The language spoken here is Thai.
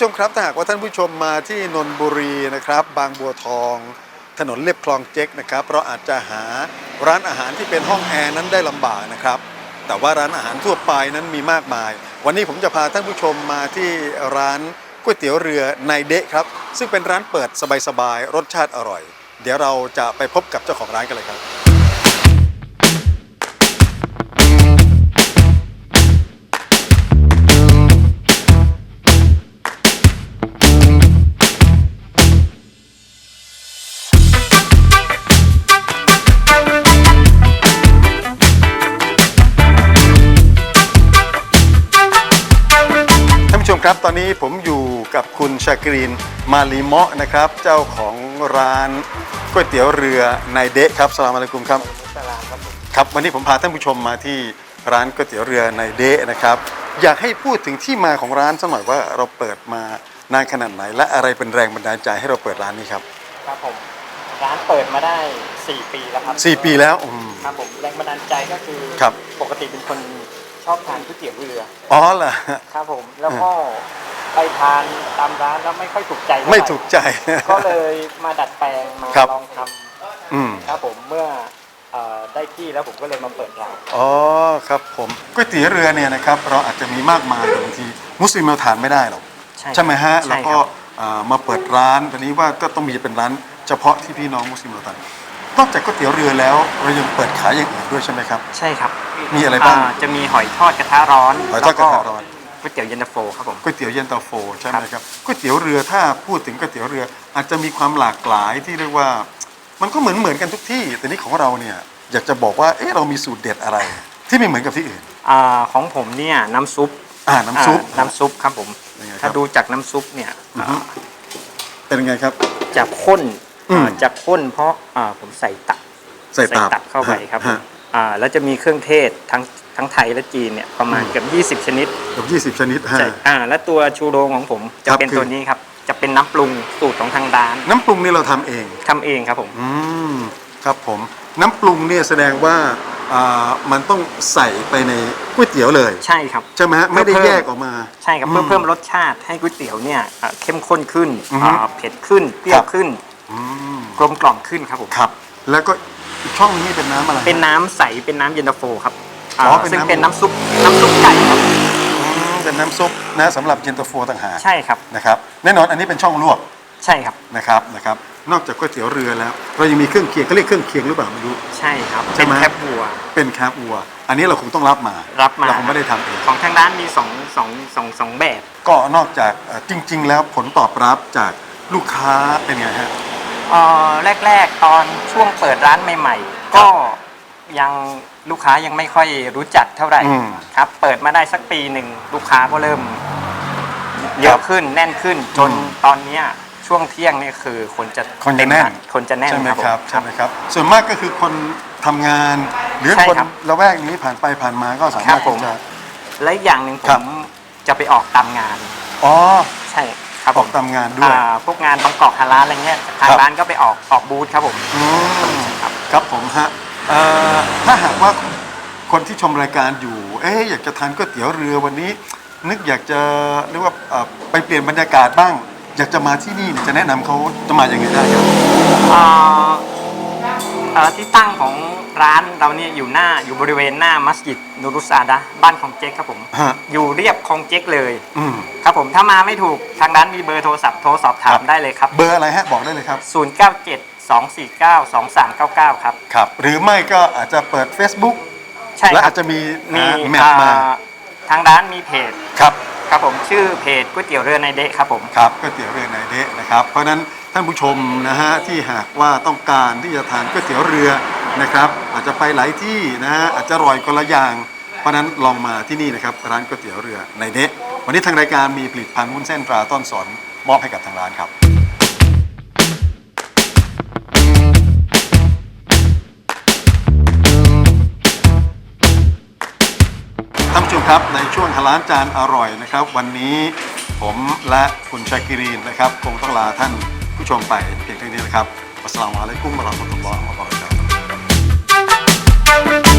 ผู้ชมครับถ้าหากว่าท่านผู้ชมมาที่นนบุรีนะครับบางบัวทอง ถนนเลียบคลองเจ๊กนะครับเราอาจจะหาร้านอาหารที่เป็นห้องแอร์นั้นได้ลำบากนะครับ แต่ว่าร้านอาหารทั่วไปนั้นมีมากมาย วันนี้ผมจะพาท่านผู้ชมมาที่ร้านก๋วยเตี๋ยวเรือในเดะครับ ซึ่งเป็นร้านเปิดสบายๆรสชาติอร่อย เดี๋ยวเราจะไปพบกับเจ้าของร้านกันเลยครับ มครับ ตอนนี้ผมอยู่กับคุณชากรีนมาลีเมาะนะครับ เจ้าของร้านก๋วยเตี๋ยวเรือในเดะครับสลามอะลัยกุมครับตลาดครับผมครับ วันนี้ผมพาท่านผู้ชมมาที่ร้านก๋วยเตี๋ยวเรือในเดะนะครับ อยากให้พูดถึงที่มาของร้านสักหน่อยว่าเราเปิดมานานขนาดไหน และอะไรเป็นแรงบันดาลใจให้เราเปิดร้านนี้ครับครับผมร้านเปิดมาได้ 4 ปีแล้วครับสี่ปีแล้วอืมครับผมแรงบันดาลใจก็คือครับปกติเป็นคน ชอบทานก๋วยเตี๋ยวเรืออ๋อเหรอครับผมแล้วก็ไปทานตามร้านแล้วไม่ค่อยถูกใจเท่าหร่ไม่ถูกใจ ก็เลยมาดัดแปลงมาครับ ลองทอืมำครับผมเมื่อเอ่อได้ที่แล้วผมก็เลยมาเปิดร้านอ๋อครับผมก๋วยเตี๋ยวเรือเนี่ยนะครับ เราอาจจะมีมากมายแต่บางทีมุสลิมเราทานไม่ได้หรอก ใช่ไหมฮะใช่แล้วก็ครับเอ่อมาเปิดร้านตอนนี้ว่าก็ต้องมีเป็นร้านเฉพาะที่พี่น้องมุสลิมเราทานนอกจากก๋วยเตี๋ยวเรือแล้วเรายังเปิดขายอย่างอื่นด้วยใช่ไหมครับ ใช่ครับ มีอะไรบ้าง จะมีหอยทอดกระทะร้อนหอยทอดกระทะร้อน แล้วก๋วยเตี๋ยวเย็นตาโฟครับผม ก๋วยเตี๋ยวเย็นตาโฟใช่ไหมครับก๋วยเตี๋ยวเรือถ้าพูดถึงก๋วยเตี๋ยวเรือ อาจจะมีความหลากหลายที่เรียกว่า มันก็เหมือนเหมือนกันทุกที่ แต่นี่ของเราเนี่ยอยากจะบอกว่าเอ๊ะเรามีสูตรเด็ดอะไร ที่ไม่เหมือนกับที่อื่นอาของผมเนี่ยน้ำซุปอ่าน้ำซุป อ่าน้ำซุปครับผม ยังไงครับ ถ้าดูจากน้ำซุปเนี่ยอือฮึเป็นยังไงครับ จะข้นอืม อ่าจะข้นเพราะอ่าผมใส่ตับ ใส่ตับเข้าไปครับผมฮะอ่า แล้วจะมีเครื่องเทศทั้งทั้งไทยและจีนเนี่ยประมาณอืมเกือบ20 ชนิดเกับ20 ชนิดฮะใช่อ่าและตัวชูโรงของผมจะครับเป็นคือตัวนี้ครับ จะเป็นน้ำปรุงสูตรของทางร้าน น้ำปรุงนี่เราทำเองทำเองครับผมอืมครับผมน้ำปรุงเนี่ยแสดงว่าอ่ามันต้องใส่ไปในก๋วยเตี๋ยวเลยใช่ครับใช่ไหมฮะไม่ได้แยกออกมาใช่ครับเพื่อเพิ่มรสชาติให้ก๋วยเตี๋ยวเนี่ยอ่าเข้มข้นขึ้นอือฮึอ่าเผ็ดขึ้นเปรี้ยครัวบขึ้นอืมกลมกล่อมขึ้นครับผมครับ แล้วก็ อีกช่องนี้เป็นน้ำอะไร เป็นน้ำใสเป็นน้ำเย็นตาโฟครับอ๋ออ่าเป็นซึ่งน้ำ เป็นน้ำซุปน้ำซุปไก่ครับ อืมเป็นน้ำซุปนะสำหรับเย็นตาโฟต่างหากใช่ครับ นะครับแน่นอนอันนี้เป็นช่องลวกใช่ครับ นะครับนะครับนอกจากก๋วยเตี๋ยวเรือแล้ว เรายังมีเครื่องเคียงเขาเรียกเครื่องเคียงหรือเปล่าไม่รู้ ใช่ครับ ใช่เป็นไหม แคบวัว เป็นแคบวัว อันนี้เราคงต้องรับมารับมา เราคงไม่ได้ทำเอง ของทางร้านมีสองสองสองสองแบบ ก็นอกจากเอ่อจริง ๆ แล้วผลตอบรับจากลูกค้าเป็นไงฮะ เอ่อแรก ๆ ตอนช่วงเปิดร้านใหม่ ๆ ก็ยังลูกค้ายังไม่ค่อยรู้จักเท่าไหร่อืม ครับ เปิดมาได้สักปีหนึ่งลูกค้าก็เริ่ม เยครัอะบขึ้นแน่นขึ้นจนอืมตอนเนี้ยช่วงเที่ยงเนี่ยคือคนจะคนจะเต็มแน่นร้าคนจะแน่นใช่ไหมครับผมครับใช่ไหมครับ ส่วนมากก็คือคนทำงาน หรือใช่คนครับละแวกนี้ผ่านไปผ่านมาก็สาครัมารถบผม ที่จะ และอีกอย่างหนึ่งผครับ มจะไปออกตามงาน อ๋อ ใช่ ครับอผอกมตามงานด้วย อ่าพวกงานบางกอกฮาร้านอะไรเงี้ยทางครับ ร้านก็ไปออกออกบูธครับผมอืมครับครับผมฮะเอ่อถ้าหากว่าคนที่ชมรายการอยู่ เอ๊ะอยากจะทานก๋วยเตี๋ยวเรือวันนี้ นึกอยากจะเรียกว่าเอ่อไปเปลี่ยนบรรยากาศบ้าง อยากจะมาที่นี่เนี่ยจะแนะนำเขาจะมาอย่างไงได้ครับ อ่า เอ่อที่ตั้งของร้านเราเนี่ยอยู่หน้าอยู่บริเวณหน้ามัสยิดนูรุสอาดะบ้านของเจ๊กครับผม ฮะ อยู่เรียบคลองเจ๊กเลย อืม ครับผมถ้ามาไม่ถูกทางร้านมีเบอร์โทรศัพท์โทรสอบถาครัมบ ได้เลยครับ เบอร์อะไรฮะ บอกได้เลยครับ 097 249 2399 ครับ ครับ หรือไม่ก็อาจจะเปิด Facebook ใช่และครัอาบ จจะมีมีแมปมา อ่าทางร้านมีเพจ ครับ ครับผมชื่อเพจก๋วยเตี๋ยวเรือในเดะครับผม ครับก๋วยเตี๋ยวเรือในเดะนะครับ เพราะฉะนั้น ท่านผู้ชมนะฮะที่หากว่าต้องการที่จะทานก๋วยเตี๋ยวเรือนะครับ อาจจะไปหลายที่นะฮะอาจจะอร่อยคนละอย่าง เพราะนั้นลองมาที่นี่นะครับร้านก๋วยเตี๋ยวเรือในเดะวันนี้ทางรายการมีผลิตภัณฑ์วุ้นเส้นตราต้นสนมอบให้กับทางร้านครับ ท่านผู้ชมครับในช่วงฮาลานจานอร่อยนะครับ วันนี้ผมและคุณชาคิรีนนะครับ คงต้องลาท่าน ผู้ชมไปเพียงเท่านี้นะครับอัสสลามุอะลัยกุมวะเราะห์มะตุลลอฮ์วะบะเราะกาตุฮ์